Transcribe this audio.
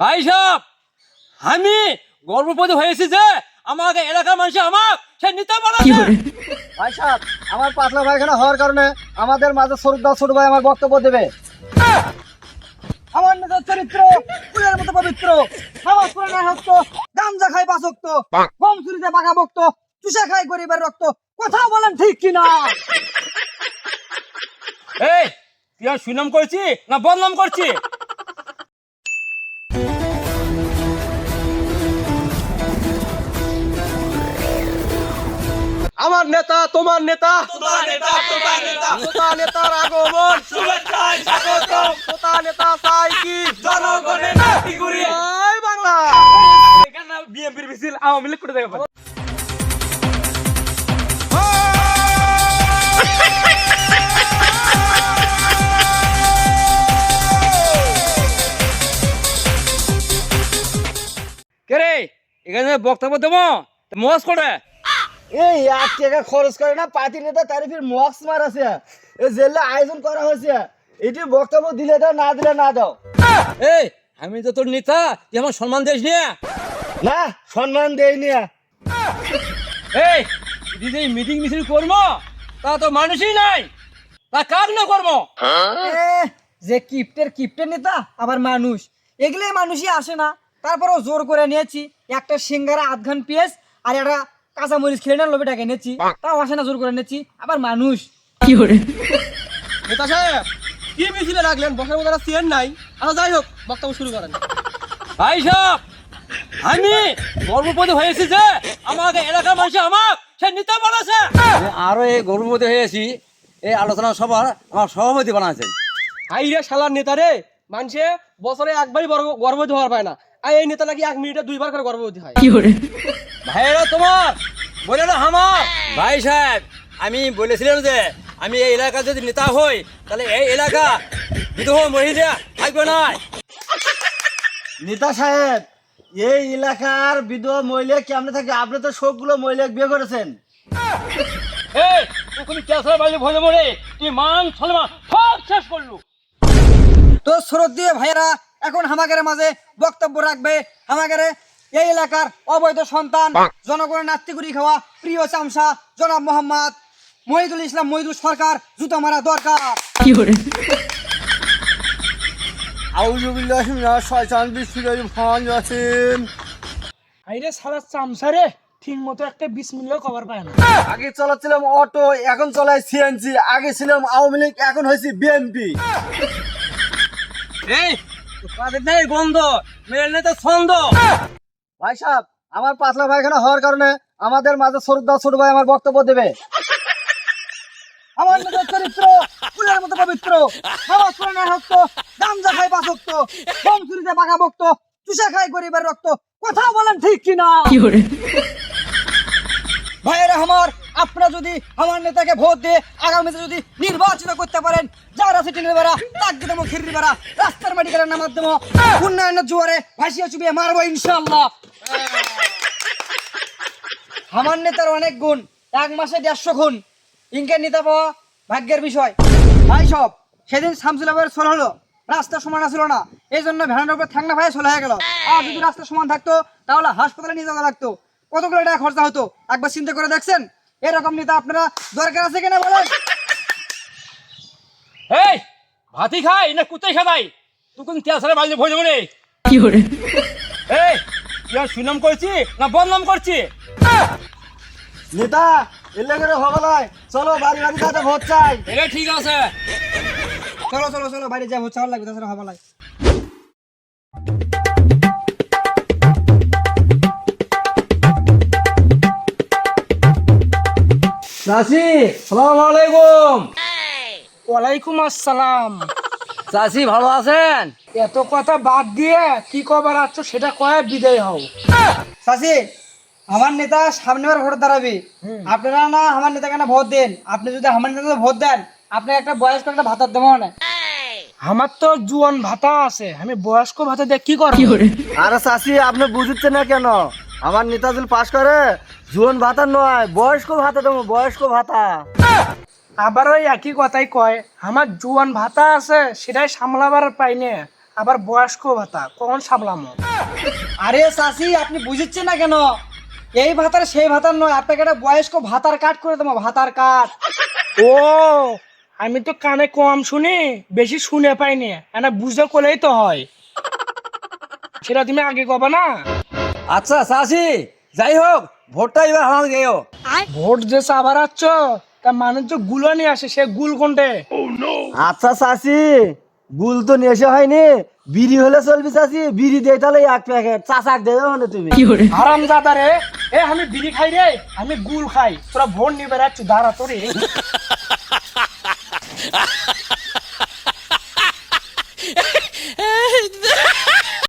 ভাই সাহেব আমি গর্ভবতী হয়েছি যে আমাকে এলাকার মানুষ আমার সে নিতে পারে ভাই সাহেব আমার পাতলা পায়খানা হওয়ার কারণে আমাদের মাঝে সরুদা ছোট ভাই আমার বক্তব্য দেবে। আমার নিজের চরিত্র ফুলের মতো পবিত্র। আমার পুরানা হক্ত গামজা খাই বাসক্ত কম চুরিতে বাঘা বক্ত চুষে খাই গরিবের রক্ত। কথা বলেন ঠিক কিনা? এই তুই আর সুনাম করছি না বদনাম করছি তোমার নেতা তোমার নেতা, তোমার নেতা। নেতার আগমন। তোতা নেতা চাই কি? জনগণের বাংলা। বিএনপির মিছিল আওয়ামী লীগ করে দেবে কে রে? এখানে বক্তব্য দেবো? মজ করে এই এক টাকা খরচ করে না পার্টি নেতা তারিফের মক্স মার আছে। জেলে আয়োজন করা হয়েছে। এটি বক্তব্য দিলে দাও না দিলে না দাও। এই আমি তো তোর নেতা তুই আমার সম্মান দিস নিয়ে না সম্মান দেয়নি এই তুই যে মিটিং মিছিল করব তা তো মানুষই নাই। তা কাজ না করব এ, যে কিপ্টের কিপ্টের নেতা আবার মানুষ। এগুলো মানুষই আসে না। তারপরেও জোর করে নিয়েছি। একটা সিঙ্গারা আধখান পেঁয়াজ আর একটা কাঁচা মরিচ খেয়ে নেন লোভে টাকা এনেছি তাও আসে না জোর করে নিয়েছি আবার মানুষ। নেতা সাহেব কি মিছিলে রাখলেন? বসার মতো চেয়ার নাই। আচ্ছা যাই হোক বক্তব্য শুরু করেন। ভাই সাহেব আমি গর্ভবতী হয়েছি যে আমাকে এলাকার মানুষ আমার সে নিতে পারেছে আরও এই গর্ভবতী হয়েছি এই আলোচনা সভার আমার সভাপতি বানাচ্ছেন হাই রে শালার নেতা রে মানুষে বছরে একবারই গর্ভবতী হওয়ার পায় না। আর এই নেতা নাকি এক মিনিটে দুইবার করে গর্ভবতী হয়। ভাইরা তোমার? বলে না আমার? ভাই সাহেব আমি বলেছিলাম যে আমি এই এলাকা যদি নেতা হই তাহলে এই এলাকা বিধবা মহিলা থাকবে না। নেতা সাহেব এই এলাকার বিধবা মহিলা কেমনে থাকে? আপনি তো সবগুলো মহিলা বিয়ে করেছেন। এই তুমি ক্যাসের বাইরে ভরে মরে? তুই মান সলমান সব শেষ করলু। তো স্রোত দিয়ে ভাইয়েরা এখন হামাগারে মাঝে বক্তব্য রাখবে হামাগারে এই এলাকার অবৈধ সন্তান জনগণের নাত্তিগুড়ি খাওয়া প্রিয় চামসা জনাব মোহাম্মদ মহিদুল ইসলাম মহিদুল সরকার জুতো মারা দরকার। আউজুবিল্লাহ শয়তান বিশ্বজয় ফান আছেন হাই রে সারা চামচা রে ঠিক মতো একটা বিশ মিনিটও কভার পায় না। আগে চালাচ্ছিলাম অটো এখন চলাই সিএনজি আগে ছিলাম আওয়ামী লীগ এখন হয়েছি বিএনপি। এই তাদের নেই গন্ধ মেয়ের নেই তো ছন্দ। ভাই সাহেব আমার পাতলা পায়খানা হওয়ার কারণে আমাদের মাঝে সরুদা ছোট ভাই আমার বক্তব্য দেবে। আমার নিজের চরিত্র ফুলের মতো পবিত্র আমার পুরানা হক্ত গামজা খাই বাসক্ত কম চুরিতে বাঘা বক্ত চুষা খাই গরিবের রক্ত। কথা বলেন ঠিক কিনা? ভাইয়েরা আমার আপনারা যদি আমার নেতাকে ভোট দিয়ে আগামীতে যদি নির্বাচিত করতে পারেন, যারা সিটিনের বেড়া তাক দেবো খিরির বেড়া, রাস্তার মেডিকেলের নামার দেবো উন্নয়নের জোয়ারে ভাসিয়ে চুবিয়ে মারবো ইনশাল্লাহ আমার নেতার অনেক গুণ, এক মাসে দেড়শো খুন। ইনকে নিতে পাওয়া ভাগ্যের বিষয়। ভাই সব, সেদিন শামসুল আবের সোল হলো, রাস্তা সমান ছিল না। এই জন্য ভ্যানের উপর থাকনা ভাই সোল হয়ে গেল। আর যদি রাস্তা সমান থাকতো, তাহলে হাসপাতালে নিয়ে যাওয়া লাগতো। কতগুলো টাকা খরচা হতো? একবার চিন্তা করে দেখছেন? এরকম নেতা আপনারা দরকার আছে কিনা বলেন? এই ভাতি খাই না কুত্তাই খাই? তুই কোন ক্যাসের বাইরে ভরে মরে এই তুই আর সুনাম করছি না বদনাম করছি? নেতা এলে করে হবলায় চলো বাড়ি বাড়ি যাতে ভোট চাই। এটা ঠিক আছে। চলো চলো চলো বাড়ি যাই ভোট চাওয়ার লাগবে তাছাড়া হবলায় চাষি সালাম আলাইকুম। ওয়ালাইকুম আসসালাম। চাষি ভালো আছেন? এত কথা বাদ দিয়ে কি কবার আছো সেটা কয়ে বিদায় হও। চাষি আমার নেতা সামনেবার ভোট দাঁড়াবে। আপনারা না আমার নেতাকে না ভোট দেন। আপনি যদি আমার নেতাকে ভোট দেন আপনি একটা বয়স্ক একটা ভাতার দেবো না। আমার তো জুয়ান ভাতা আছে। আমি বয়স্ক ভাতা দিয়ে কি করব? আরে চাষি আপনি বুঝছেন না কেন? আমার নেতা যদি পাশ করে জুয়ন ভাতা নয় বয়স্ক ভাতা দেবো বয়স্ক ভাতা। আবার ওই একই কথাই কয় আমার জুয়ান ভাতা আছে সেটাই সামলাবার পাই না আবার বয়স্ক ভাতা কখন সামলামো? আরে চাষি আপনি বুঝিচ্ছেন না কেন? এই ভাতার সেই ভাতার নয় আপনাকে একটা বয়স্ক ভাতার কাট করে দেবো ভাতার কাট ও আমি তো কানে কম শুনি বেশি শুনে পাইনি এটা বুঝে করলেই তো হয়। সেটা তুমি আগে কবা না? আচ্ছা চাষি যাই হোক ভোটটা এবার হারাম গেও ভোট যে সাবার আচ্ছ তা মানুষ যে গুলো নিয়ে আসে সে গুল কোনটে? আচ্ছা সাসি গুল তো নিয়ে এসে হয়নি। বিড়ি হলে চলবি চাষি বিড়ি দে তাহলে এক প্যাকেট। চাচাক দে মানে তুমি। হারাম জাদা রে। এ আমি বিড়ি খাই রে। আমি গুল খাই। তোরা ভোট নিয়ে বেড়াচ্ছি দাঁড়া তোরে।